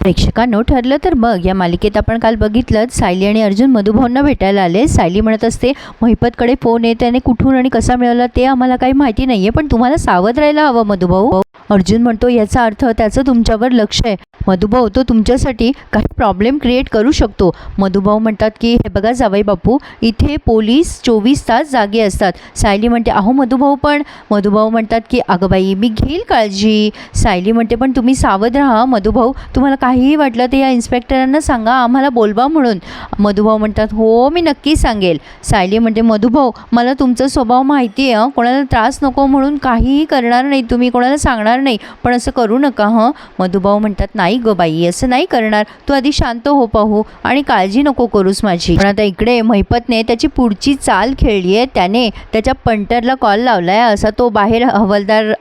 प्रेक्षकांनो ठरलं तर मग या मालिकेत आपण काल बघितलं सायली आणि अर्जुन मधुभाऊंना भेटायला आले. सायली म्हणत असते महिपतकडे फोन आहे त्याने कुठून आणि कसा मिळवला ते आम्हाला काही माहिती नाही आहे पण तुम्हाला सावध राहायला हवं मधुभाऊ. अर्जुन म्हणतो याचा अर्थ त्याचं तुमच्यावर लक्ष आहे. मधुभाऊ तो तुमच्यासाठी काही प्रॉब्लेम क्रिएट करू शकतो. मधुभाऊ म्हणतात की हे बघा जावई बापू इथे पोलीस चोवीस तास जागे असतात. सायली म्हणते अहो मधुभाऊ पण. मधुभाऊ म्हणतात की अगं बाई मी घेईल काळजी. सायली म्हणते पण तुम्ही सावध राहा मधुभाऊ तुम्हाला काहीही वाटलं तर या इन्स्पेक्टरांना सांगा आम्हाला बोलवा म्हणून. मधुभाऊ म्हणतात हो मी नक्की सांगेल. सायली म्हणते मधुभाऊ मला तुमचा स्वभाव माहिती आहे कोणाला त्रास नको म्हणून काहीही करणार नाही तुम्ही कोणाला सांगणार नाही पण असं करू नका हं. मधुभाऊ म्हणतात नाही ग बाई असं नाही करणार. तू आधी शांत हो पाहू आणि काळजी नको करूस माझी. पण आता इकडे महिपतने त्याची पुढची चाल खेळली आहे त्याने. त्याच्या पंटरला कॉल लावला आहे असा तो बाहेर हवालदार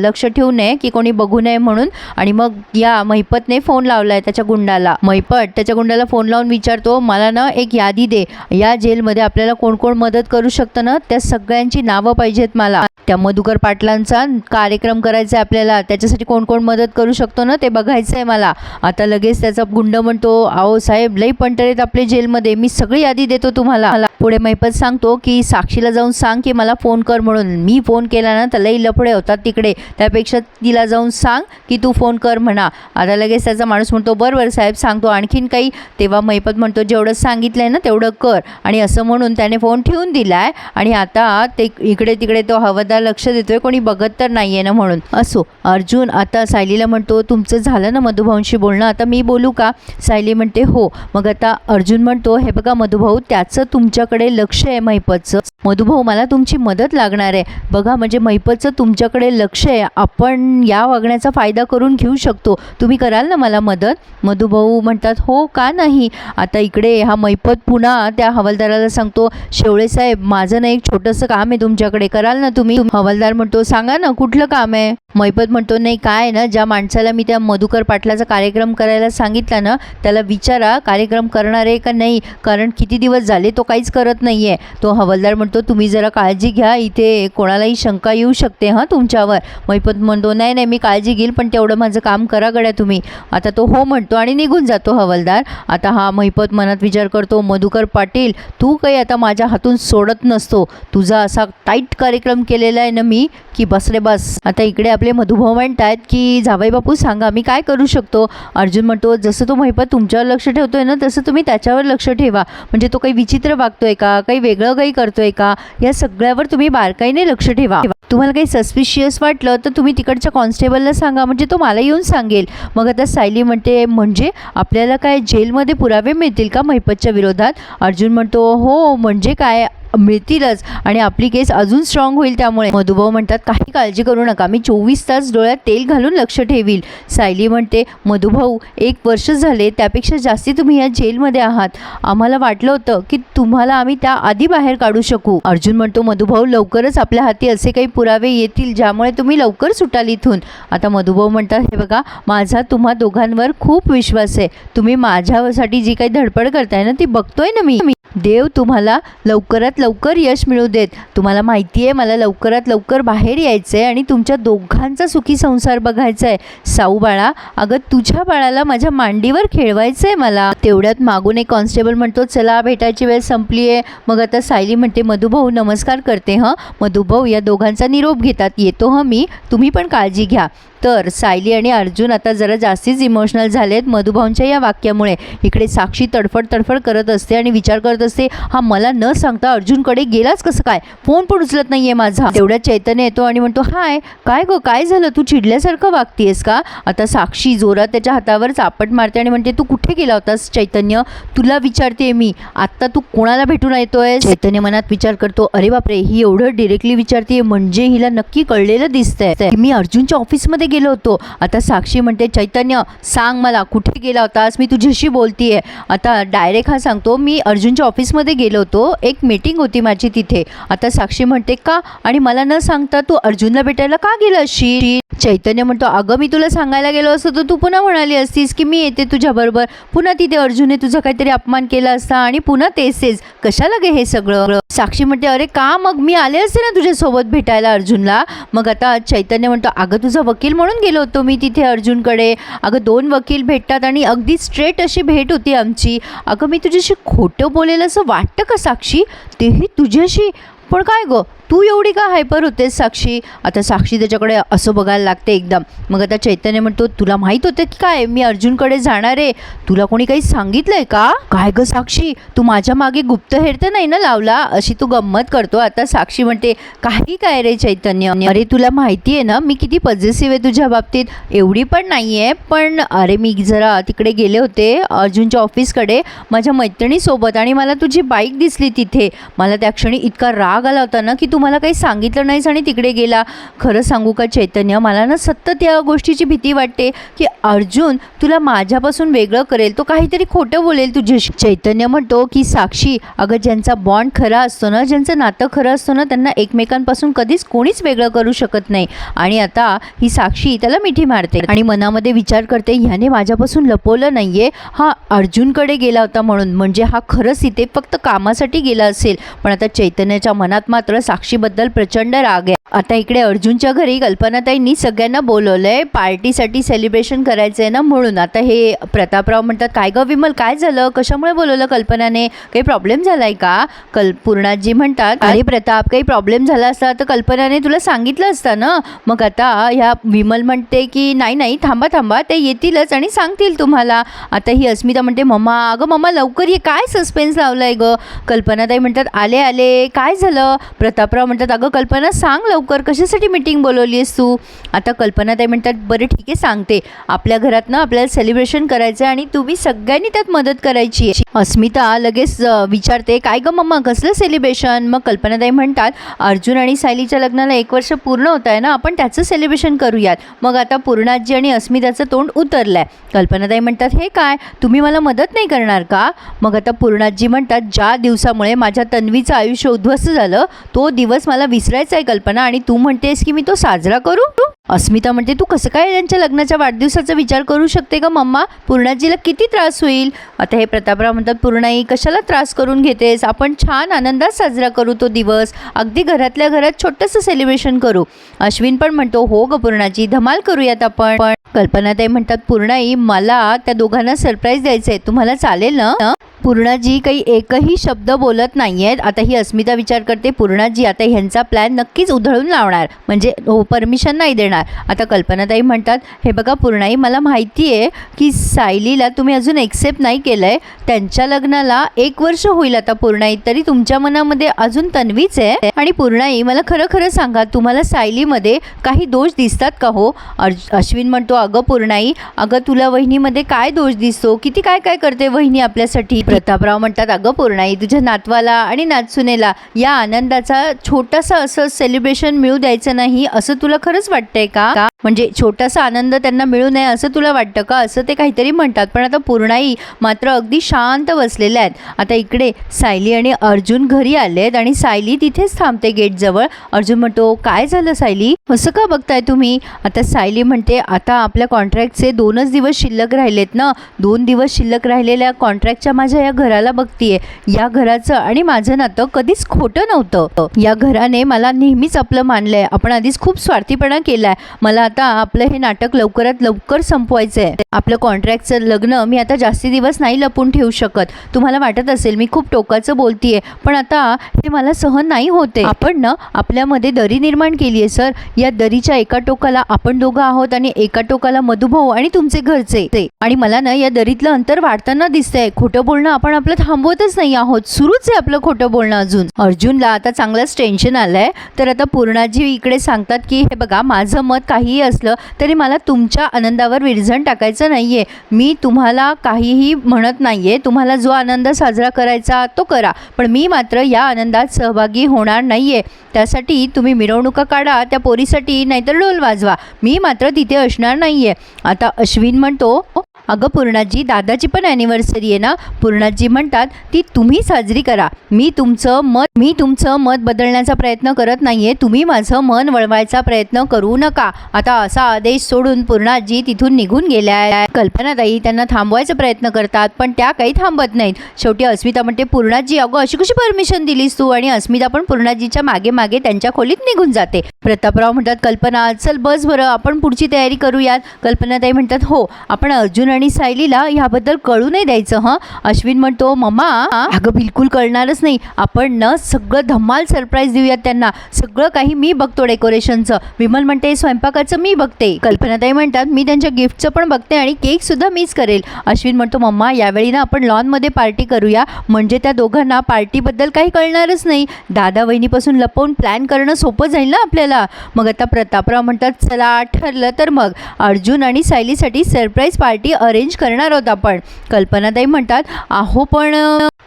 लक्ष ठेवू नये की कोणी बघू नये म्हणून. आणि मग या महिपतने फोन लावलाय त्याच्या गुंडाला. मैपट त्याच्या गुंडाला फोन लावून विचारतो मला ना एक यादी दे. या जेलमध्ये आपल्याला कोण कोण मदत करू शकतं ना? त्या सगळ्यांची नावं पाहिजेत मला. त्या मधुकर पाटलांचा कार्यक्रम करायचा आहे आपल्याला. त्याच्यासाठी कोण कोण मदत करू शकतो ना? ते बघायचं आहे मला. आता लगेच त्याचा गुंड म्हणतो आहो साहेब लई पंटरेत आपले जेलमध्ये. मी सगळी यादी देतो तुम्हाला. पुढे महिपत सांगतो की साक्षीला जाऊन सांग की मला फोन कर म्हणून. मी फोन केला ना तर लई लफडे होतात तिकडे. त्यापेक्षा तिला जाऊन सांग की तू फोन कर म्हणा. आता लगेच त्याचा माणूस म्हणतो बरोबर साहेब सांगतो. आणखीन काही तेव्हा महिपत म्हणतो जेवढं सांगितलं आहे ना तेवढं कर. आणि असं म्हणून त्याने फोन ठेवून दिला आहे आणि आता ते इकडे तिकडे तो हवादार लक्ष देतोय. कोणी बघत तर नाही आहे ना म्हणून. असो अर्जुन आता सायलीला म्हणतो तुमचं झालं ना मधुभाऊंशी बोलणं? आता मी बोलू का? सायली म्हणते हो. मग आता अर्जुन म्हणतो हे बघा मधुभाऊ त्याचं तुमच्या तुमच्याकडे लक्ष आहे महिपतचं मधुभाऊ मला तुमची मदत लागणार आहे. बघा म्हणजे महिपतचं तुमच्याकडे लक्ष आहे. आपण या वागण्याचा फायदा करून घेऊ शकतो. तुम्ही कराल ना मला मदत? मधुभाऊ म्हणतात हो का नाही? आता इकडे हा मैपत पुन्हा त्या हवालदाराला सांगतो शेवळे साहेब माझं ना एक छोटंसं काम आहे तुमच्याकडे. कराल ना तुम्ही? हवालदार म्हणतो सांगा ना कुठलं काम आहे? मैपत म्हणतो नाही काय आहे ना ज्या माणसाला मी त्या मधुकर पाटलाचा कार्यक्रम करायला सांगितला ना त्याला विचारा कार्यक्रम करणार आहे का नाही? कारण किती दिवस झाले तो काहीच करत नाही आहे तो हवालदार म्हणतो तुम्ही जरा काळजी घ्या इथे कोणालाही शंका येऊ शकते हां तुमच्यावर. मैपत म्हणतो नाही नाही मी काळजी घेईल पण तेवढं माझं काम करा गड्या तुम्ही. आता तो हो म्हणतो आणि निघून जातो हवालदार. आता हा महिपत मनात विचार करतो मधुकर पाटील तू काही आता माझ्या हातून सोडत नसतो. तुझा असा टाईट कार्यक्रम केलेला आहे ना मी की बस रे बस. आता इकडे आपले मधुभाऊ म्हणतात की जावई बापू सांगा मी काय करू शकतो? अर्जुन म्हणतो जसं तो महिपत तुमच्यावर लक्ष ठेवतोय ना तसं तुम्ही त्याच्यावर लक्ष ठेवा. म्हणजे तो काही विचित्र वागतोय का? काही वेगळं काही करतोय का? या सगळ्यावर तुम्ही बारकाईने लक्ष ठेवा. तुम्हाला काही सस्पिशियस वाटलं तर तुम्ही तिकडच्या कॉन्स्टेबलला सांगा. म्हणजे तो मला येऊन सांगेल. मग आता सायली म्हणते म्हणजे आपल्याला काय जेलमध्ये पुरावे मिळतील का महिपतच्या विरोधात? अर्जुन म्हणतो हो म्हणजे काय? मिळतीलच. आणि आपली केस अजून स्ट्रॉंग होईल त्यामुळे. मधुभाऊ म्हणतात काही काळजी करू नका. मी चोवीस तास डोळ्यात तेल घालून लक्ष ठेवील. सायली म्हणते मधुभाऊ एक वर्ष झाले त्यापेक्षा जास्ती तुम्ही या जेलमध्ये आहात. आम्हाला वाटलं होतं की तुम्हाला आम्ही त्या आधी बाहेर काढू शकू. अर्जुन म्हणतो मधुभाऊ लवकरच आपल्या हाती असे काही पुरावे येतील ज्यामुळे तुम्ही लवकर सुटाल इथून. आता मधुभाऊ म्हणतात हे बघा माझा तुम्हा दोघांवर खूप विश्वास आहे. तुम्ही माझ्यासाठी जी काही धडपड करताय ना ती बघतोय ना मी? देव तुम्हाला लवकरात लवकर यश मिळू देत. तुम्हाला माहिती आहे मला लवकरात लवकर बाहेर यायचं आहे आणि तुमच्या दोघांचा सुखी संसार बघायचा आहे साऊ बाळा अगं तुझ्या बाळाला माझ्या मांडीवर खेळवायचं आहे मला. तेवढ्यात मागून एक कॉन्स्टेबल म्हणतो चला भेटायची वेळ संपली आहे मग आता सायली म्हणते मधुभाऊ नमस्कार करते हं. मधुभाऊ या दोघांचा निरोप घेतात येतो हं मी. तुम्ही पण काळजी घ्या. तर सायली आणि अर्जुन आता जरा जास्तीच इमोशनल झालेत. मधुभाऊंच्या या वाक्यामुळे इकडे साक्षी तडफड तडफड करत असते आणि विचार करत असते हा मला न सांगता अर्जुनकडे गेलाच कसं काय? फोन पण उचलत नाहीये माझा. तेवढ्या चैतन्य येतो आणि म्हणतो हाय काय गो काय झालं? तू चिडल्यासारखं वागतीयस का? आता साक्षी जोरात त्याच्या हातावर चापट मारते आणि म्हणते तू कुठे गेला होतास चैतन्य? तुला विचारते मी. आत्ता तू कोणाला भेटून येतोय चैतन्य मनात विचार करतो अरे बापरे ही एवढं डिरेक्टली विचारते म्हणजे हिला नक्की कळलेलं दिसतंय. मी अर्जुनच्या ऑफिसमध्ये गेलो होतो. आता साक्षी म्हणते चैतन्य सांग मला कुठे गेला होतास? मी तुझ्याशी बोलतीये. आता डायरेक्ट हा सांगतो मी अर्जुनच्या ऑफिसमध्ये गेलो होतो. एक मीटिंग होती माझी तिथे. आता साक्षी म्हणते का? आणि मला न सांगता तू अर्जुनला भेटायला का गेला अशी चैतन्य म्हणतो अगं मी तुला सांगायला गेलो असतो तर तू पुन्हा म्हणाली असतीस की मी येते तुझ्याबरोबर पुन्हा तिथे अर्जुनने तुझा काहीतरी अपमान केला असता आणि पुन्हा तेच तेच कशाला गे हे सगळं? साक्षी म्हणते अरे का मग? मी आले असते ना तुझ्यासोबत भेटायला अर्जुनला. मग आता चैतन्य म्हणतो अगं तुझा वकील म्हणून गेलो होतो मी तिथे अर्जुनकडे. अगं दोन वकील भेटतात आणि अगदी स्ट्रेट अशी भेट होती आमची. अगं मी तुझ्याशी खोटं बोलेलं असं वाटतं का साक्षी? तेही तुझ्याशी? पण काय गं? तू एवढी का हायपर होतेस साक्षी? आता साक्षी त्याच्याकडे असं बघायला लागते एकदम. मग आता चैतन्य म्हणतो तुला माहीत होतं की काय? मी अर्जुनकडे जाणार आहे. तुला कोणी काही सांगितलंय का? काय गं साक्षी? तू माझ्या मागे गुप्तहेर तर नाही ना लावला? अशी तू गंमत करतो. आता साक्षी म्हणते काही काय रे चैतन्य? अरे तुला माहिती आहे ना मी किती पजेसिव्ह आहे तुझ्या बाबतीत? एवढी पण नाही आहे पण अरे मी जरा तिकडे गेले होते अर्जुनच्या ऑफिसकडे माझ्या मैत्रिणीसोबत आणि मला तुझी बाईक दिसली तिथे. मला त्या क्षणी इतका राग आला होता ना की तू मला काही सांगितलं नाहीस आणि तिकडे गेला. खरं सांगू का चैतन्य? मला ना सतत या गोष्टीची भीती वाटते की अर्जुन तुला माझ्यापासून वेगळं करेल. तो काहीतरी खोटं बोलेल तुझ्याशी चैतन्य म्हणतो की साक्षी अगं ज्यांचा बॉन्ड खरा असतो ना ज्यांचं नातं खरं असतं ना त्यांना एकमेकांपासून कधीच कोणीच वेगळं करू शकत नाही. आणि आता ही साक्षी त्याला मिठी मारते आणि मनामध्ये विचार करते ह्याने माझ्यापासून लपवलं नाहीये. हा अर्जुनकडे गेला होता म्हणून. म्हणजे हा खरंच इथे फक्त कामासाठी गेला असेल. पण आता चैतन्याच्या मनात मात्र साक्षी साक्षीबद्दल प्रचंड राग आहे. आता इकडे अर्जुनच्या घरी कल्पनाताईंनी सगळ्यांना बोलवलंय. पार्टीसाठी सेलिब्रेशन करायचं आहे ना म्हणून. आता हे प्रतापराव म्हणतात काय गं विमल काय झालं? कशामुळे बोलवलं कल्पनाने? काही प्रॉब्लेम झालाय का? कल पूर्णाजी म्हणतात अरे प्रताप काही प्रॉब्लेम झाला असता तर कल्पनाने तुला सांगितलं असतं ना? मग आता ह्या विमल म्हणते की नाही नाही थांबा थांबा ते येतीलच आणि सांगतील तुम्हाला. आता ही अस्मिता म्हणते मम्मा अगं मम्मा लवकर ये. काय सस्पेन्स लावलाय ग? कल्पनाताई म्हणतात आले आले. काय झालं? प्रतापराव म्हणतात अगं कल्पना सांग लवकर कशासाठी मीटिंग बोलवली आहेस तू? आता कल्पनाताई म्हणतात बरं ठीक आहे सांगते. आपल्या घरात ना आपल्याला सेलिब्रेशन करायचं आहे आणि तुम्ही सगळ्यांनी त्यात मदत करायची आहे. अस्मिता लगेच विचारते काय गं मम्मा कसलं सेलिब्रेशन मग कल्पनाताई म्हणतात अर्जुन आणि सायलीच्या लग्नाला एक वर्ष पूर्ण होत आहे ना आपण त्याचं सेलिब्रेशन करूयात. मग आता पूर्णाजी आणि अस्मिताचं तोंड उतरलं आहे कल्पनाताई म्हणतात हे काय? तुम्ही मला मदत नाही करणार का? मग आता पूर्णाजी म्हणतात ज्या दिवसामुळे माझ्या तन्वीचं आयुष्य उद्ध्वस्त झालं तो दिवस मला विसरायचा आहे कल्पना आणि तू म्हणतेस की मी तो साजरा करू? अस्मिता म्हणते तू कसं काय त्यांच्या लग्नाच्या वाढदिवसाचा विचार करू शकते का मम्मा? पूर्णाजीला किती त्रास होईल? आता हे प्रतापराव म्हणतात पूर्णाई कशाला त्रास करून घेतेस? आपण छान आनंदात साजरा करू तो दिवस. अगदी घरातल्या घरात छोटंसं सेलिब्रेशन करू. अश्विन पण म्हणतो हो ग पूर्णाजी धमाल करूयात आपण. पण कल्पनाताई म्हणतात पूर्णाई मला त्या दोघांना सरप्राईज द्यायचं आहे तुम्हाला चालेल ना? पूर्णाजी काही एकही शब्द बोलत नाही आहेत आता ही अस्मिता विचार करते पूर्णाजी आता ह्यांचा प्लॅन नक्कीच उधळून लावणार. म्हणजे हो परमिशन नाही देणार. आता कल्पनाताई म्हणतात हे बघा पूर्णाई मला माहिती आहे की सायलीला तुम्ही अजून एक्सेप्ट नाही केलं आहे त्यांच्या लग्नाला एक वर्ष होईल आता पूर्णाई तरी तुमच्या मनामध्ये अजून तन्वीच आहे. आणि पूर्णाई मला खरं खरं सांगा तुम्हाला सायलीमध्ये काही दोष दिसतात का हो? अश्विन म्हणतो अगं पूर्णाई अगं तुला वहिनीमध्ये काय दोष दिसतो? किती काय काय करते वहिनी आपल्यासाठी? प्रतापराव म्हणतात अगं पूर्णाई तुझ्या नातवाला आणि नातसुनेला या आनंदाचा छोटासा असं सेलिब्रेशन मिळू द्यायचं नाही असं तुला खरंच वाटतंय का? म्हणजे छोटासा आनंद त्यांना मिळू नये असं तुला वाटतं का? असं ते काहीतरी म्हणतात. पण आता पूर्णाई मात्र अगदी शांत बसलेल्या आहेत. आता इकडे सायली आणि अर्जुन घरी आले आहेत आणि सायली तिथेच थांबते गेटजवळ अर्जुन म्हणतो काय झालं सायली? असं का बघताय तुम्ही? आता सायली म्हणते आता आपल्या कॉन्ट्रॅक्टचे दोनच दिवस शिल्लक राहिलेत ना? दोन दिवस शिल्लक राहिलेल्या कॉन्ट्रॅक्टच्या माझ्या या घराला बघतीये. या घराचं आणि माझं नातं कधीच खोटं नव्हतं. या घराने मला नेहमीच आपलं मानलंय. आपण आधीच खूप स्वार्थीपणा केलाय. मला आता आपलं हे नाटक लवकरात लवकर संपवायचं आहे आपलं कॉन्ट्रॅक्टचं लग्न मी आता जास्ती दिवस नाही लपून ठेवू शकत. तुम्हाला वाटत असेल मी खूप टोकाचं बोलतीये पण आता हे मला सहन नाही होते. आपण ना आपल्यामध्ये दरी निर्माण केली आहे सर. या दरीच्या एका टोकाला आपण दोघं आहोत आणि एका टोकाला मधुभाऊ आणि तुमचे घरचे. ते आणि मला ना या दरीतलं अंतर वाढताना दिसतंय. खोटं बोलणं आपण आपलं थांबवतच नाही आहोत. सुरूच आहे आपलं खोटं बोलणं अजून. अर्जुनला आता चांगलंच टेन्शन आलंय. तर आता पूर्णाजी इकडे सांगतात की हे बघा माझं मत काहीही असलं तरी मला तुमच्या आनंदावर विरझण टाकायचं नाही आहे मी तुम्हाला काहीही म्हणत नाही आहे तुम्हाला जो आनंद साजरा करायचा तो करा. पण मी मात्र या आनंदात सहभागी होणार नाही आहे त्यासाठी तुम्ही मिरवणुका काढा त्या पोरीसाठी नाहीतर ढोल वाजवा. मी मात्र तिथे असणार नाही आहे आता अश्विन म्हणतो अगं पूर्णाजी दादाची पण ॲनिव्हर्सरी आहे ना? पूर्णाजी म्हणतात ती तुम्ही साजरी करा. मी तुमचं मत मी तुमचं मत बदलण्याचा प्रयत्न करत नाही आहे तुम्ही माझं मन वळवायचा प्रयत्न करू नका. आता असा आदेश सोडून पूर्णाजी तिथून निघून गेल्या. कल्पनाताई त्यांना थांबवायचा प्रयत्न करतात पण त्या काही थांबत नाहीत. शेवटी अस्मिता म्हणते पूर्णाजी अगं अशी कशी परमिशन दिलीस तू? आणि अस्मिता पण पूर्णाजीच्या मागे मागे त्यांच्या खोलीत निघून जाते. प्रतापराव म्हणतात कल्पना चल बस बरं आपण पुढची तयारी करूयात. कल्पनाताई म्हणतात हो आपण अर्जुन आणि सायलीला ह्याबद्दल कळू नाही द्यायचं हं? अश्विन म्हणतो मम्मा अगं बिलकुल कळणारच नाही. आपण न सगळं धमाल सरप्राईज देऊयात त्यांना. सगळं काही मी बघतो डेकोरेशनचं विमल म्हणते स्वयंपाकाचं मी बघते. कल्पनाताई म्हणतात मी त्यांच्या गिफ्टचं पण बघते आणि केकसुद्धा मीच करेल. अश्विन म्हणतो मम्मा यावेळी ना आपण लॉनमध्ये पार्टी करूया. म्हणजे त्या दोघांना पार्टीबद्दल काही कळणारच नाही. दादा वहिनीपासून लपवून प्लॅन करणं सोपं जाईल ना आपल्याला? मग आता प्रतापराव म्हणतात चला ठरलं तर मग. अर्जुन आणि सायलीसाठी सरप्राईज पार्टी अरेंज करणार आहोत आपण. कल्पनाताई म्हणतात अहो पण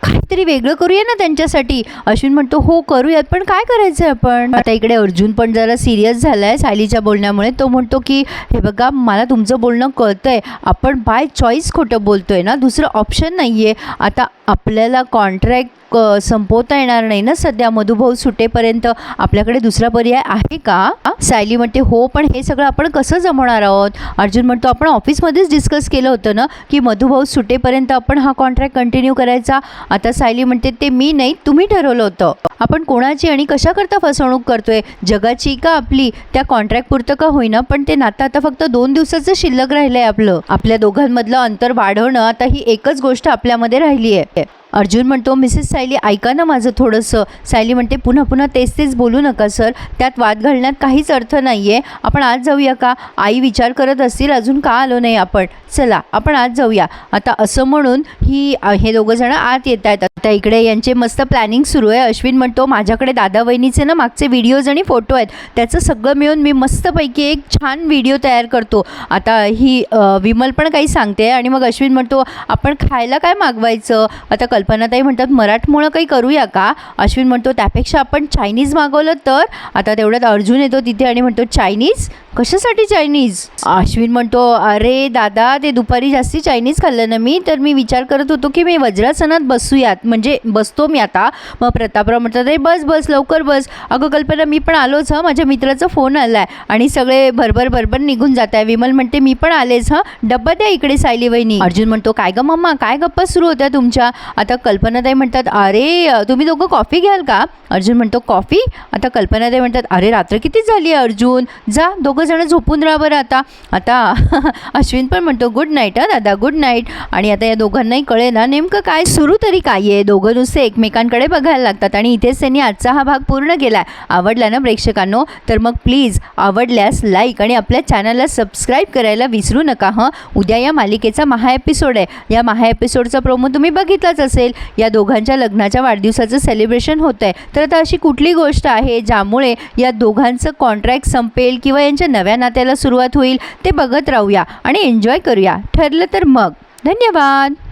काहीतरी वेगळं करूया ना त्यांच्यासाठी. अश्विन म्हणतो हो करूयात पण काय करायचं आहे आपण? आता इकडे अर्जुन पण जरा सिरियस झाला आहे सायलीच्या बोलण्यामुळे. तो म्हणतो की हे बघा मला तुमचं बोलणं कळतं आहे आपण बाय चॉईस खोटं बोलतो आहे ना. दुसरं ऑप्शन नाही आहे आता आपल्याला कॉन्ट्रॅक्ट संपवता येणार नाही ना सध्या? मधुभाऊ सुटेपर्यंत आपल्याकडे दुसरा पर्याय आहे का? सायली म्हणते हो पण हे सगळं आपण कसं जमवणार आहोत? अर्जुन म्हणतो आपण ऑफिसमध्येच डिस्कस केलं होतं ना की मधुभाऊ सुटेपर्यंत आपण हा कॉन्ट्रॅक्ट कंटिन्यू करायचा? आता सायली म्हणते ते मी नाही तुम्ही ठरवलं होतं. आपण कोणाची आणि कशाकरता फसवणूक करतोय? जगाची का आपली? त्या कॉन्ट्रॅक्ट पुरतं का होईना? पण ते नातं आता फक्त दोन दिवसाचं शिल्लक राहिलंय आपलं. आपल्या दोघांमधलं अंतर वाढवणं आता ही एकच गोष्ट आपल्यामध्ये राहिली आहे अर्जुन म्हणतो मिसेस सायली ऐका ना माझं थोडंसं. सायली म्हणते पुन्हा पुन्हा तेच तेच बोलू नका सर. त्यात वाद घालण्यात काहीच अर्थ नाही आहे आपण आज जाऊया का? आई विचार करत असतील अजून का आलो नाही आपण? चला आपण आज जाऊया. आता असं म्हणून ही हे दोघं जण आत येत आहेत आता इकडे यांचे मस्त प्लॅनिंग सुरू आहे. अश्विन म्हणतो माझ्याकडे दादा वहिनीचे ना मागचे व्हिडिओज आणि फोटो आहेत. त्याचं सगळं मिळून मी मस्तपैकी एक छान व्हिडिओ तयार करतो. आता ही विमल पण काही सांगते आणि मग अश्विन म्हणतो आपण खायला काय मागवायचं? आता कल्पनाताई म्हणतात मराठमोळं काही करूया का? अश्विन म्हणतो त्यापेक्षा आपण चायनीज मागवलं तर? आता तेवढ्यात अर्जुन येतो तिथे आणि म्हणतो चायनीज कशासाठी चायनीज अश्विन म्हणतो अरे दादा ते दुपारी जास्ती चायनीज खाल्लं ना मी तर मी विचार करत होतो की मी वज्रासनात बसूयात. म्हणजे बसतो मी आता. मग प्रतापराव म्हणतात अरे बस बस लवकर बस. अगं कल्पना मी पण आलोच हं. माझ्या मित्राचा फोन आला आहे आणि सगळे भरभर भरभर निघून जात आहे विमल म्हणते मी पण आलेच हं. डब्बा द्या इकडे सायली वहिनी. अर्जुन म्हणतो काय गं मम्मा? काय गप्पा सुरू होत्या तुमच्या? आता कल्पनाताई म्हणतात अरे तुम्ही दोघं कॉफी घ्याल का? अर्जुन म्हणतो कॉफी? आता कल्पनाताई म्हणतात अरे रात्र किती झाली आहे अर्जुन? जा दोघं जण झोपून राहा बरं आता. आता अश्विन पण म्हणतो गुड नाईट हा दादा गुड नाईट आणि आता या दोघांनाही कळे ना नेमकं काय सुरू तरी काय आहे? दोघं नुसते एकमेकांकडे बघायला लागतात आणि इथेच त्यांनी आजचा हा भाग पूर्ण केला आहे आवडला ना प्रेक्षकांनो? तर मग प्लीज आवडल्यास लाईक आणि आपल्या चॅनलला सबस्क्राईब करायला विसरू नका हं? उद्या या मालिकेचा महा एपिसोड आहे. या महा एपिसोडचा प्रोमो तुम्ही बघितलाच असेल. या दोघांच्या लग्नाच्या वाढदिवसाचं सेलिब्रेशन होतं आहे तर आता अशी कुठली गोष्ट आहे ज्यामुळे या दोघांचं कॉन्ट्रॅक्ट संपेल किंवा यांच्या नव्या नात्याला सुरुवात होईल ते बघत राहूया आणि एन्जॉय करूया. ठरलं तर मग. धन्यवाद.